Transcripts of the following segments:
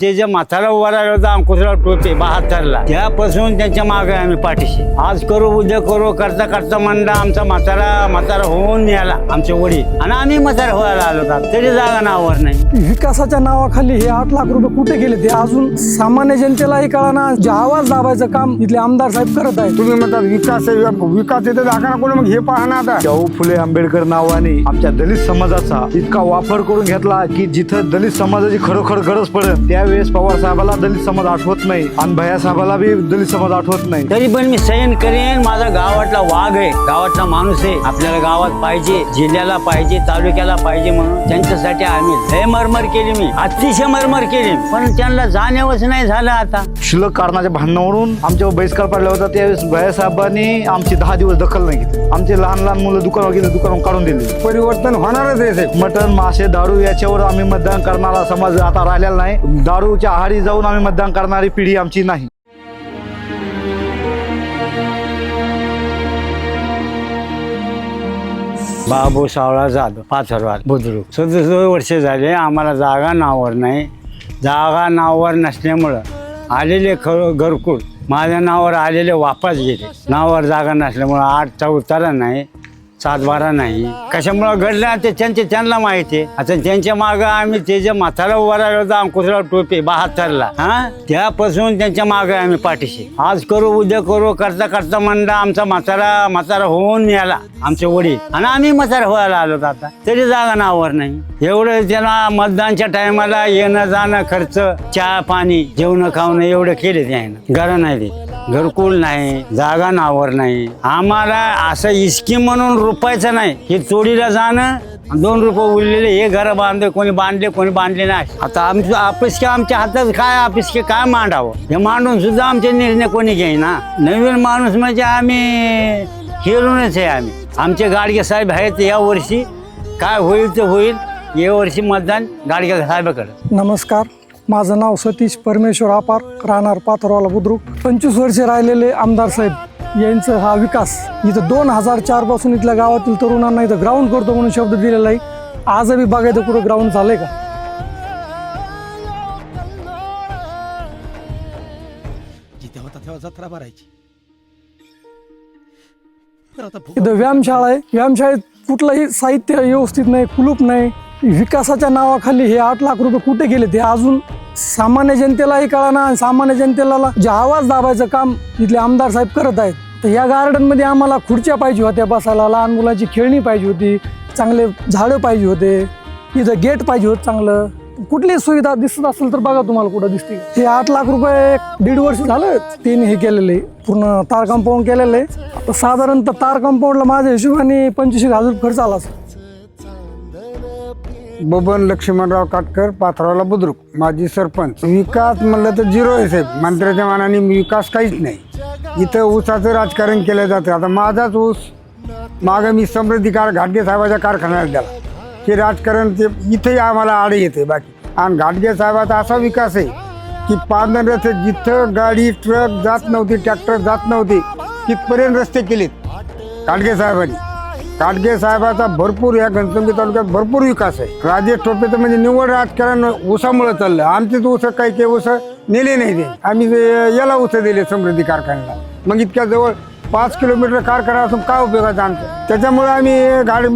ते जे म्हातारा उभा राहिला होता अंकुशराव टोपे बहात्तरला त्यापासून त्यांच्या मागे आम्ही पाठीशी. आज करू उद्या करू करता करता म्हणला आमचा म्हातारा म्हातारा होऊन मिळाला आमचे वडील. आणि आम्ही म्हातारा व्हायला आलो होता. तरी जागा नावावर नाही. विकासाच्या नावाखाली हे आठ लाख रुपये कुठे गेले ते अजून सामान्य जनतेलाही कळाना. जे आवाज दाबायचं काम इथले आमदार साहेब करत आहेत. तुम्ही म्हणतात विकास आहे, विकास येते दाखवा कोणी मग हे पहा ना आता. शाहू फुले आंबेडकर नावाने आमच्या दलित समाजाचा इतका वापर करून घेतला की जिथं दलित समाजाची खरोखर गरज पडेल त्यावेळेस पवार साहेबाला दलित समाज आठवत नाही आणि भैया साहेबाला बी दलित समाज आठवत नाही. तरी पण मी सैन करेन माझा गावातला वाघ आहे गावातला माणूस आहे. आपल्याला गावात पाहिजे जिल्ह्याला पाहिजे तालुक्याला पाहिजे म्हणून त्यांच्यासाठी आम्ही लय मरमर केली मी. अतिशय मरमर केली. पण त्यांना जाणीवच नाही झालं आता. क्षुल्लक कारणाच्या भांडणावरून आमच्यावर बहिष्कार पडला होता त्यावेळेस भैया साहेबांनी आमची दहा दिवस दखल नाही घेतली. आमचे लहान लहान मुलं दुकानावर गेले दुकानावर काढून दिले. परिवर्तन होणारच आहे. मटण मासे दारू याच्यावर आम्ही मतदान करणारा समाज आता राहिलेला नाही. दारूच्या आहारी जाऊन आम्ही मतदान करणारी पिढी आमची नाही. बाबू सावळा जाधव पाथरवाल. बुद्रुक. सदुसष्ट वर्ष झाले आम्हाला जागा नावावर नाही. जागा नावावर नसल्यामुळं आलेले ख घरकुल माझ्या नावावर आलेले वापस गेले. नावावर जागा नसल्यामुळं आठचा उतारा नाही. सात बारा नाही. कशामुळं घडलं ते त्यांचे त्यांना माहिती आहे. आता त्यांच्या मागं आम्ही ते जे म्हातारा उभा राहिला होता अंकुशराव टोपे बहात्तरला हा? त्यापासून त्यांच्या मागं आम्ही पाठीशी. आज करू उद्या करू करता करता म्हणला आमचा म्हातारा म्हातारा होऊन मिळाला आमचे वडील. आणि आम्ही म्हातारा व्हायला आलो आता. तरी जागा नावर नाही. एवढं त्यांना मतदानच्या टायमाला येणं जाणं खर्च चहा पाणी जेवण खावणं एवढं केले त्यानं. घरं नाही देत. घरकुल नाही जागा नावर नाही. आम्हाला असं इस्कीम म्हणून रुपायचं नाही. हे चोरीला जाणं दोन रुपये उरलेले हे घर बांधले कोणी बांधले कोणी बांधले नाही. आता आमचं अपिसके आमच्या हातात काय अपिसके काय मांडावं? हे मांडून सुद्धा आमचे निर्णय कोणी घेईना. नवीन माणूस म्हणजे आम्ही हिरूनच आहे आम्ही. आमचे गाडगे साहेब आहेत या वर्षी. काय होईल ते होईल. या वर्षी मतदान गाडगे साहेबाकडे. नमस्कार. माझं नाव सतीश परमेश्वर अपार राहणार पाथरवाला बुद्रुक. पंचवीस वर्षे राहिलेले आमदार साहेब यांचं हा विकास. इथं दोन हजार चारपासून इथल्या गावातील तरुणांना इथं ग्राउंड करतो म्हणून शब्द दिलेला आहे. आजही बघायचं कुठं ग्राउंड झालंय का? जिथे होता तेव्हा जत्रा भरायची. पण आता भू- इथं व्यायामशाळा आहे. व्यायामशाळेत कुठलंही साहित्य व्यवस्थित नाही कुलूप नाही. विकासाच्या नावाखाली हे आठ लाख रुपये कुठे गेले ते अजून सामान्य जनतेलाही कळाना आणि सामान्य जनतेला जे आवाज दाबायचं काम इथले आमदार साहेब करत आहेत तर या गार्डनमध्ये आम्हाला खुर्च्या पाहिजे होत्या बसायला लहान मुलांची खेळणी पाहिजे होती चांगले झाडं पाहिजे होते इथं गेट पाहिजे होतं चांगलं. कुठली सुविधा दिसत असेल तर बघा तुम्हाला कुठं दिसते. हे आठ लाख रुपये दीड वर्ष झालं त्यांनी हे केलेलं आहे पूर्ण तार कंपाऊंड केलेलं. आहे तर साधारणतः तार कंपाऊंडला माझ्या हिशोबाने पंचवीस हजार रुपये खर्च आला असेल. बबन लक्ष्मणराव काटकर पाथरावला बुद्रुक माजी सरपंच. विकास म्हणलं तर झिरो आहे साहेब. मंत्र्याच्या मानाने विकास काहीच नाही. इथं ऊसाचं राजकारण केलं जातं. आता माझाच ऊस मागं मी समृद्धी कार घाटगे साहेबाच्या कारखान्यात दिला. हे राजकारण ते इथंही आम्हाला आडे येते बाकी. आणि घाटगे साहेबाचा असा विकास आहे की पांढर रस्ते जिथं गाडी ट्रक जात नव्हती ट्रॅक्टर जात नव्हती तिथपर्यंत रस्ते केलेत. घाटगे साहेबांनी. काटगे साहेबाचा भरपूर या घनसंगी तालुक्यात भरपूर विकास आहे. राजेश टोपेचं म्हणजे निवड राजकारण ऊसामुळे चाललं. आमचेच ऊस काही काही ऊस नेले नाही ते. आम्ही याला ऊस दिले समृद्धी कारखान्याला. मग इतक्या जवळ पाच किलोमीटर कारखाना असून काय उपयोगाचं आमचं? त्याच्यामुळे आम्ही गाड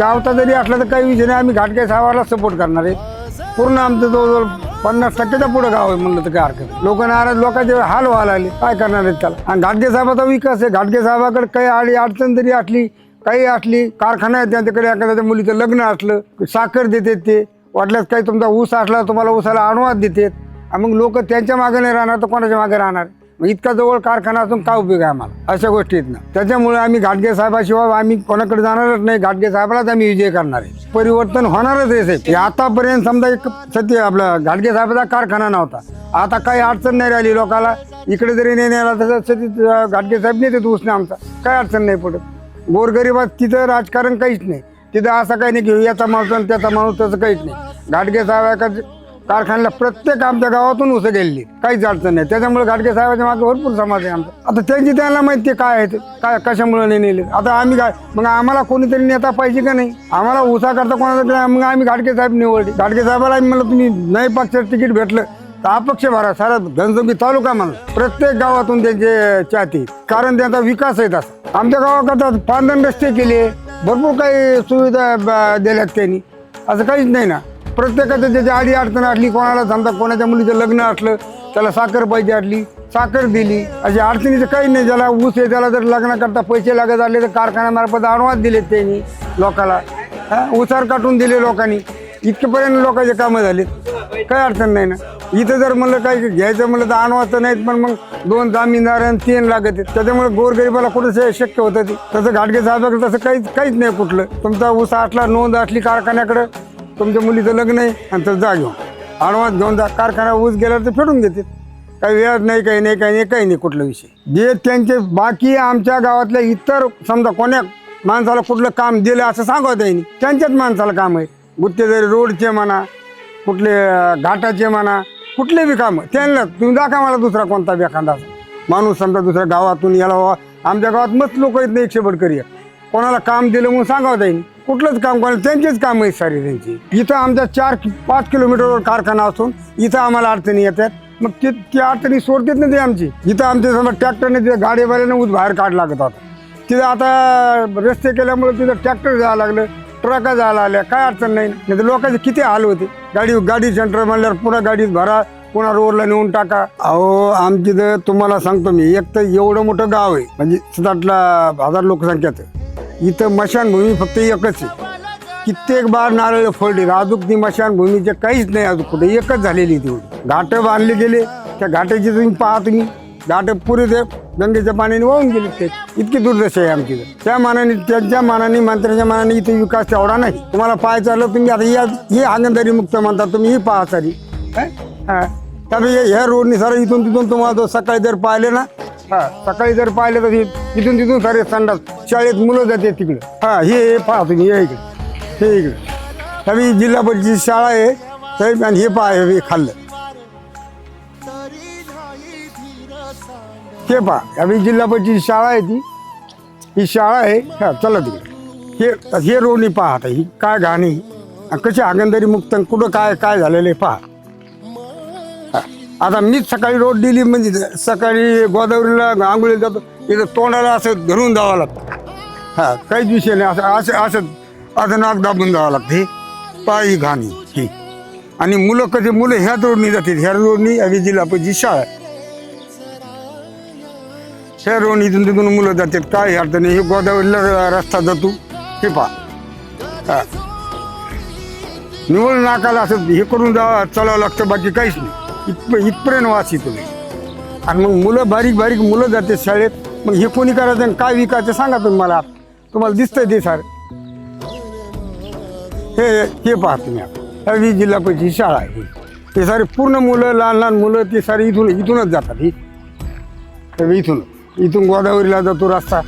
गावचा जरी असला तर काही विषय नाही. आम्ही घाटगे साहेबाला सपोर्ट करणार आहे. पूर्ण आमचं जवळजवळ पन्नास टक्क्याच्या पुढं गाव आहे म्हणलं तर काय हरकत नाही. लोक नाराज लोकांचे हाल व्हायला लागले. काय करणार आहेत त्याला? आणि घाटगे साहेबाचा विकास आहे. घाटगे साहेबाकडे काही आडी अडचण जरी असली काही असली कारखाना आहे त्यांच्याकडे एखाद्या मुलीचं लग्न असलं साखर देतात ते वाटल्यास काही तुमचा ऊस असला तुम्हाला ऊसाला अनुवाद देतात. मग लोक त्यांच्या मागे नाही राहणार तर कोणाच्या मागे राहणार? मग इतका जवळ कारखाना असून काय उपयोग आहे आम्हाला? अशा गोष्टी आहेत ना. त्याच्यामुळे आम्ही घाटगे साहेबाशिवाय आम्ही कोणाकडे जाणारच नाही. घाटगे साहेबालाच आम्ही विजय करणार आहे. परिवर्तन होणारच आहे साहेब. की आतापर्यंत समजा एक सत्य आपला घाटगे साहेबाचा कारखाना नव्हता. आता काही अडचण नाही राहिली लोकाला. इकडे जरी नाही नेला तसं सती घाटगे साहेब देत ऊसने आमचा. काय अडचण नाही पडत. गोरगरिबात तिथं राजकारण काहीच नाही. तिथं असं काही नाही की याचा माणूस आणि त्याचा माणूस तसं काहीच नाही. घाटगे साहेबाच्या कारखान्याला प्रत्येक आमच्या गावातून उसं गेलेली काहीच अडचण नाही. त्याच्यामुळे घाटगे साहेबाच्या मागे भरपूर समाज आहे आमचा. आता त्यांची त्यांना माहिती आहे काय आहे ते, काय कशामुळे नाही नेले आता आम्ही काय मग आम्हाला कोणीतरी नेता पाहिजे का नाही? आम्हाला उसा करता कोणाचा मग आम्ही घाटगे साहेब निवडले. घाटगे साहेबाला आम्ही म्हणलं तुम्ही नाही पक्षाचं तिकीट भेटलं. तर अपक्ष भरा सारा घनसोबी तालुका म्हणून प्रत्येक गावातून त्यांचे चाहते. कारण त्यांचा विकास आहे तसा. आमच्या गावाकरता पांदन रस्ते केले. भरपूर काही सुविधा ब- दिल्यात त्यांनी. असं काहीच नाही ना. प्रत्येकाचं त्याची आडी अडचण असली कोणाला समजा कोणाच्या मुलीचं लग्न असलं त्याला साखर पाहिजे असली साखर दिली. अशी अडचणीचं काही नाही. ज्याला ऊस आहे त्याला जर लग्नाकरता पैसे लागत आले तर कारखान्यामार्फत अनुवाद दिलेत त्यांनी लोकाला. हा, उसार काटून दिले लोकांनी. इतकेपर्यंत लोकांचे कामं झाले काही अडचण नाही ना. इथं जर म्हणलं काही घ्यायचं म्हणलं तर अनुवाद तर नाहीत पण मग दोन जामीनदार आणि तीन लागत आहेत. त्याच्यामुळे गोरगरिबाला कुठं शक्य होतं ते? तसं घाटगे साहेबाकडे तसं काहीच काहीच नाही कुठलं. तुमचा ऊस आठला नोंद असली कारखान्याकडं तुमच्या मुलीचं लग्न आहे आणि तर जा घेऊन. अनुवाद घेऊन जा. कारखाना ऊस गेल्यावर तर फेडून देतात काही व्याज नाही काही नाही काही नाही काही नाही कुठला विषय. जे त्यांचे बाकी आमच्या गावातल्या इतर समजा कोण्या माणसाला कुठलं काम दिलं असं सांगत आहे त्यांच्याच माणसाला काम आहे. गुत्तेदारी रोडचे म्हणा कुठले घाटाचे म्हणा कुठले बी काम त्यांना तुम्ही दाखवा मला दुसरा कोणता बी एखादा माणूस समजा दुसऱ्या गावातून याला वा- आमच्या गावात मस्त लोक येत नाही एकशे बडकरी कोणाला काम दिलं म्हणून सांगावं जाईल कुठलंच काम कोणाला त्यांचेच काम आहेत सारी त्यांची. इथं आमच्या चार कि- पाच किलोमीटरवर कारखाना असून इथं आम्हाला अडचणी येतात. मग ते ती अडचणी सोडतेच नाही ते आमची. इथं आमचे समजा ट्रॅक्टरने तिथं गाडीवाल्याने ऊस बाहेर काढ लागत होता तिथं आता रस्ते केल्यामुळे तिथं ट्रॅक्टर जायला लागलं. ट्रका जायला आल्या काय अडचण नाही. नाही तर लोकांचे किती हाल होते. गाडी गाडी सेंटर म्हणल्यावर पुन्हा गाडीत भरा पुन्हा रोडला नेऊन टाका. अहो आमची तर तुम्हाला सांगतो मी एक तर एवढं मोठं गाव आहे म्हणजे सदाटला हजार लोकसंख्याचं इथं मशानभूमी फक्त एकच आहे. कित्येक बार नारळ फोडले अजून ती मशानभूमीचे काहीच नाही अजून कुठे एकच झालेली ती घाटं बांधले गेले त्या घाटाची तुम्ही पहा तुम्ही. घाट पुरे ते गंगेच्या पाण्याने वाहून गेले ते इतकी दुर्दशा आहे आमची. त्या मानाने त्यांच्या मानाने मंत्र्यांच्या मानाने इथे विकास तेवढा नाही तुम्हाला पाहायचं आलं तुम्ही आता या ही आंगणदारी मुक्त म्हणता तुम्ही ही पहा सारी? हा. त्यामुळे हे- ह्या रोडनी सारं इथून तिथून तुम्हाला तो सकाळी जर पाहिले ना हा सकाळी जर पाहिले तर इथून तिथून सारे संडास शाळेत मुलं जाते तिकडे हा हे हे पहा तुम्ही हे इकडे हे इकडे त्यामुळे जिल्हा परिषद शाळा आहे साहेब आणि हे पहा हे खाल्लं हे पहा यावेळी जिल्हा परिषद शाळा आहे ती. ही शाळा आहे हा चला तिकडे. हे हे रोडनी पहा आता ही काय घाणी. आणि कशी आगंदरी मुक्त आणि कुठं काय काय झालेलं आहे पहा. हा. आता मीच सकाळी रोड दिली म्हणजे सकाळी गोदावरीला आंघोळीला जातो इथं तोंडाला असं धरून जावं लागतं. हा काहीच विषय नाही असं असं असं असं नाक दाबून जावं लागतं. हे पहा ही घाणी ही. आणि मुलं कधी मुलं ह्याच रोडनी जातील ह्या रोडनी अगदी जिल्हा परिषद शाळा आहे. शहरून इथून तिथून मुलं जातात. काय अडचण नाही. हे गोदावरीला रस्ता जातो. हे पहा. निवळ नाकाला असं हे करून जा चालावं लागतं. बाकी काहीच नाही. इथप इथपर्यंत वास येतो नाही आणि मग मुलं बारीक बारीक मुलं जाते शाळेत. मग हे कोणी करायचं आणि काय विकायचं सांगा तुम्ही मला. तुम्हाला दिसतंय ते सार. हे हे पहा तुम्ही आता. ह्या वीज जिल्हा परिषद शाळा आहे. ते सारे पूर्ण मुलं लहान लहान मुलं ते सारे इथून इथूनच जातात. ही. तर इथून गोदावरीला जातो रस्ता.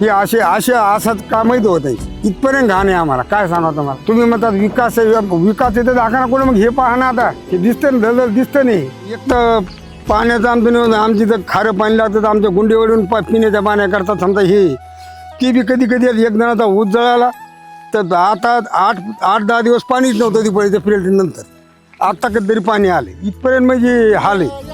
हे असे असे असं कामही होत आहे. इथपर्यंत घाण आहे आम्हाला. काय सांगा तुम्हाला? तुम्ही म्हणतात विकास आहे विकास आहे दाखवणार कोण. मग हे पाहणं ना आता. हे दिसतं ना धडधड दिसतं नाही. एक तर पाण्याचं आमचं नाही आमची तर खारं पाणी लागतं तर आमच्या गुंडीवरून पा पिण्याच्या पाण्याकरता समजा हे. ती बी कधी कधी एक जणाचा ऊस जळाला तर आता आठ आठ दहा दिवस पाणीच नव्हतं ती पहिले नंतर आत्ता कधीतरी पाणी आले इथपर्यंत म्हणजे हाल आहे.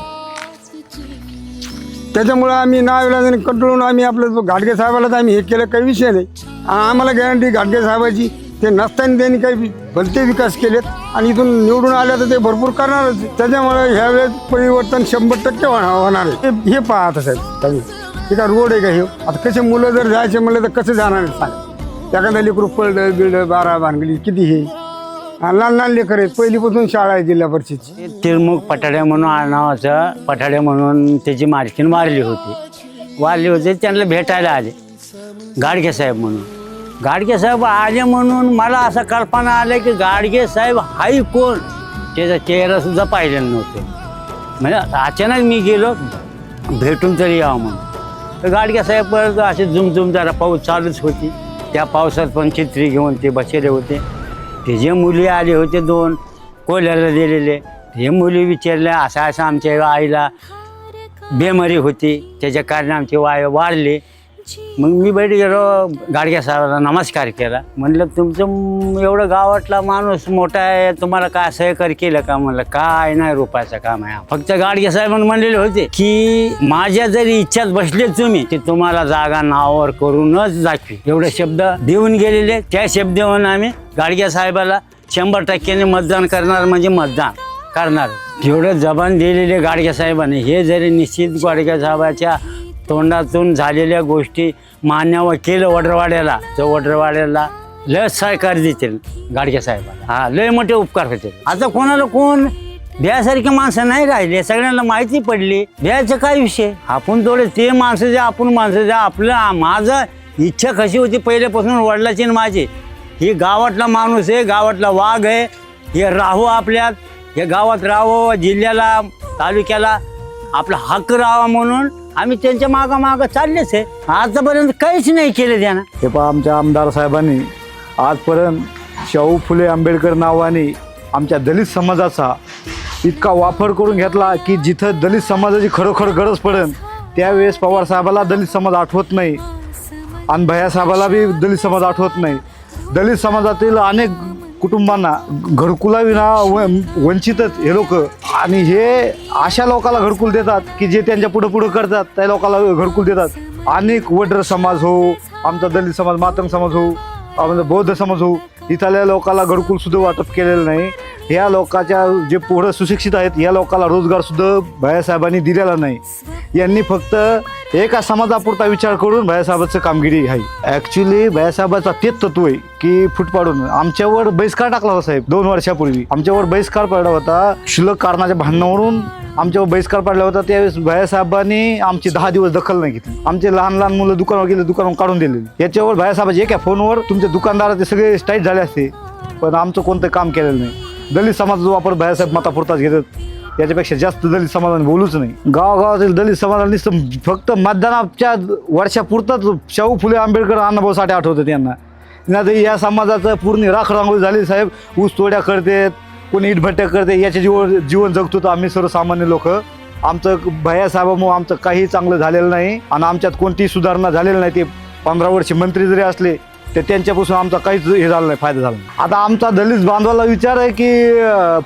त्याच्यामुळं आम्ही नाविलाजाने कंटाळून आम्ही आपलं घाटगे साहेबालाच आम्ही हे केलं काही विषय नाही. आम्हाला गॅरंटी घाटगे साहेबाची ते नसताना त्यांनी काही भलते विकास केलेत आणि इथून निवडून आल्या तर ते भरपूर करणारच. त्याच्यामुळे ह्यावेळेस परिवर्तन शंभर टक्के होणार आहे. हे- हे पहा आता साहेब हे का रोड आहे का हे? आता कसे मुलं जर जायचे म्हणलं तर कसे जाणार सांग. एखाद्या लेकरू पळलं बिळलं बारा भानगडी किती हे? आणि लहान लहान लेकर आहेत. पहिलीपासून शाळा आहे जिल्हा परिषदची. तिरमुख पठाडे म्हणून आडनावाचं पठाडे म्हणून त्याची मालकीन वारली होती. वारली होती त्यांना भेटायला आले. गाडगे साहेब म्हणून. गाडगे साहेब आले म्हणून मला असं कल्पना आलं की गाडगे साहेब हाही कोण? त्याचा चेहरा सुद्धा पाहिलेला नव्हते. म्हणजे अचानक मी गेलो भेटून तरी यावं म्हणून. तर गाडगे साहेब असे झुमझुम जरा पाऊस चालूच होती. त्या पावसात पण चित्री घेऊन ते बसलेले होते. ते जे मुली आले होते दोन कोल्याला दिलेले हे मुली विचारल्या असं असं आमच्या आईला बेमारी होती त्याच्या कारणे आमचे वाय वाढले मग मी बैठ गेलो गाडग्या साहेबाला नमस्कार केला. म्हणलं तुमचं एवढं गावातला माणूस मोठा आहे तुम्हाला काय सहकार्य केलं का? म्हणलं काय नाही रुपयाचं काम आहे. फक्त गाडगे साहेबांनी म्हणलेले होते की माझ्या जरी इच्छात बसले तुम्ही ते तुम्हाला जागा नावावर करूनच दाखवी. एवढे शब्द देऊन गेलेले. त्या शब्दावरून आम्ही गाडग्या साहेबाला शंभर टक्क्याने मतदान करणार म्हणजे मतदान करणार. एवढं जबान दिलेले गाडग्या साहेबांनी. हे जरी निश्चित गाडग्या साहेबाच्या तोंडातून झालेल्या गोष्टी मान्यावर केलं वडरवाड्याला. तर वडरवाड्याला लय सहकार देतील गाडगे साहेबाला. हा लय मोठे उपकार होतील. आता कोणाला कोण? भ्यासारखी माणसं नाही राहिले. सगळ्यांना माहिती पडली. भ्याचं काय विषय? आपण थोडे ते माणसं द्या आपण माणसं द्या. आपलं माझं इच्छा कशी होती पहिल्यापासून वडिलाची आणि माझी? ही गावातला माणूस आहे गावातला वाघ आहे. हे राहू आपल्यात. हे गावात राहावं जिल्ह्याला तालुक्याला. आपला हक्क राहावा म्हणून आम्ही त्यांच्या मागं मागं चाललेच आहे. आजपर्यंत काहीच नाही केलं त्यानं. हे पहा आमच्या आमदार साहेबांनी आजपर्यंत शाहू फुले आंबेडकर नावाने आमच्या दलित समाजाचा इतका वापर करून घेतला की जिथं दलित समाजाची खरोखर गरज पडेल त्यावेळेस पवार साहेबाला दलित समाज आठवत नाही. आणि भैया साहेबाला बी दलित समाज आठवत नाही. दलित समाजातील अनेक कुटुंबांना घरकुलाविना व वंचितच हे लोक. आणि हे अशा लोकांना घरकुल देतात की जे त्यांच्या पुढं पुढं करतात त्या लोकांना घरकुल देतात. अनेक वड्र समाज हो आमचा दलित समाज मातंग समाज हो आमचा बौद्ध समाज हो इथल्या लोकांना घरकुल सुद्धा वाटप केलेलं नाही. ह्या लोकांच्या जे पुढं सुशिक्षित आहेत या लोकांना रोजगार सुद्धा भैयासाहेबांनी दिलेला नाही. यांनी फक्त एका समाजापुरता विचार करून भैयासाहेबाचं कामगिरी आहे. ॲक्च्युली भैयासाहेबाचा तेच तत्व आहे की फूट पाडून आमच्यावर बहिष्कार टाकला होता साहेब दोन वर्षापूर्वी. आमच्यावर बहिष्कार पडला होता. शुल्लक कारणाच्या भांडणावरून आमच्यावर बहिष्कार पडला होता. त्यावेळेस भैयासाहेबांनी आमची दहा दिवस दखल नाही घेतली. आमचे लहान लहान मुलं दुकानावर गेले दुकानावर काढून दिले याच्यावर भैयासाहेबाचे एका फोनवर तुमचे दुकानदाराचे सगळे स्टाईट झाले असते. पण आमचं कोणतं काम केलेलं नाही. दलित समाजाचा वापर भैयासाहेब मतापुरताच घेतात. याच्यापेक्षा जास्त दलित समाजाने बोलूच नाही. गावागावातील दलित समाजाला नुसतं फक्त मतदानाच्या वर्षापुरताच शाहू फुले आंबेडकर अण्णाभाऊ साठे आठवतात त्यांना नाही या समाजाचं पूर्ण राख रांगोळी झाली. साहेब ऊस तोड्या करते कोणी इटभट्ट्या करते याचे जीवन जीवन जगतो तर आम्ही सर्वसामान्य लोक. आमचं भया साहेबामुळे आमचं काही चांगलं झालेलं नाही. आणि आमच्यात कोणतीही सुधारणा झालेली नाही. ते पंधरा वर्षे मंत्री जरी असले तर त्यांच्यापासून आमचा काहीच हे झालं नाही फायदा झाला नाही. आता आमचा दलित बांधवाला विचार आहे की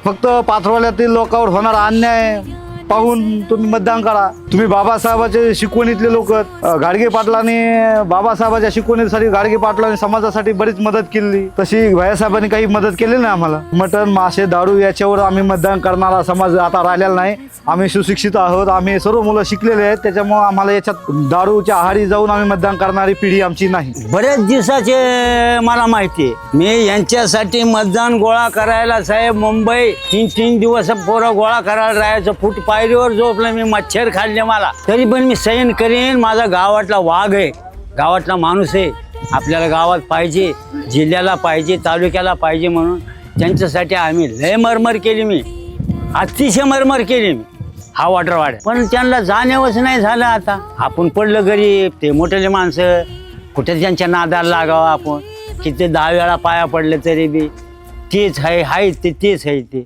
फक्त पाथरवाल्यातील लोकांवर होणारा अन्याय पाहून तुम्ही मतदान करा तुम्ही बाबासाहेबाचे शिकवणीतले लोक गाडगे पाटलांनी बाबासाहेबाच्या शिकवणीसाठी गाडगे पाटलांनी समाजासाठी बरीच मदत केली. तशी भैयासाहेबांनी काही मदत केली नाही आम्हाला. मटण मासे दारू याच्यावर आम्ही मतदान करणारा समाज आता राहिलेला नाही. आम्ही सुशिक्षित आहोत. आम्ही सर्व मुलं शिकलेले आहेत. त्याच्यामुळे आम्हाला याच्यात दारूच्या आहारी जाऊन आम्ही मतदान करणारी पिढी आमची नाही. बरेच दिवसाचे मला माहिती आहे. मी यांच्यासाठी मतदान गोळा करायला साहेब मुंबई तीन तीन दिवस पोरं गोळा करायला राहायचं. फूट पायरीवर झोपलं मी मच्छर खाल्ले मला. तरी पण मी सैन करेन माझा गावातला वाघ आहे. गावातला माणूस आहे. आपल्याला गावात पाहिजे जिल्ह्याला पाहिजे तालुक्याला पाहिजे म्हणून त्यांच्यासाठी आम्ही लय मरमर केली मी. अतिशय मरमर केली मी. हा वॉटरवाड. पण त्यांना जाणीवच नाही झालं आता. आपण पडलं गरीब ते मोठेले माणसं. कुठे त्यांच्या नादाला लागावं आपण? किती दहा वेळा पाया पडले तरी बी. तेच आहे हाय ते तेच आहे ते.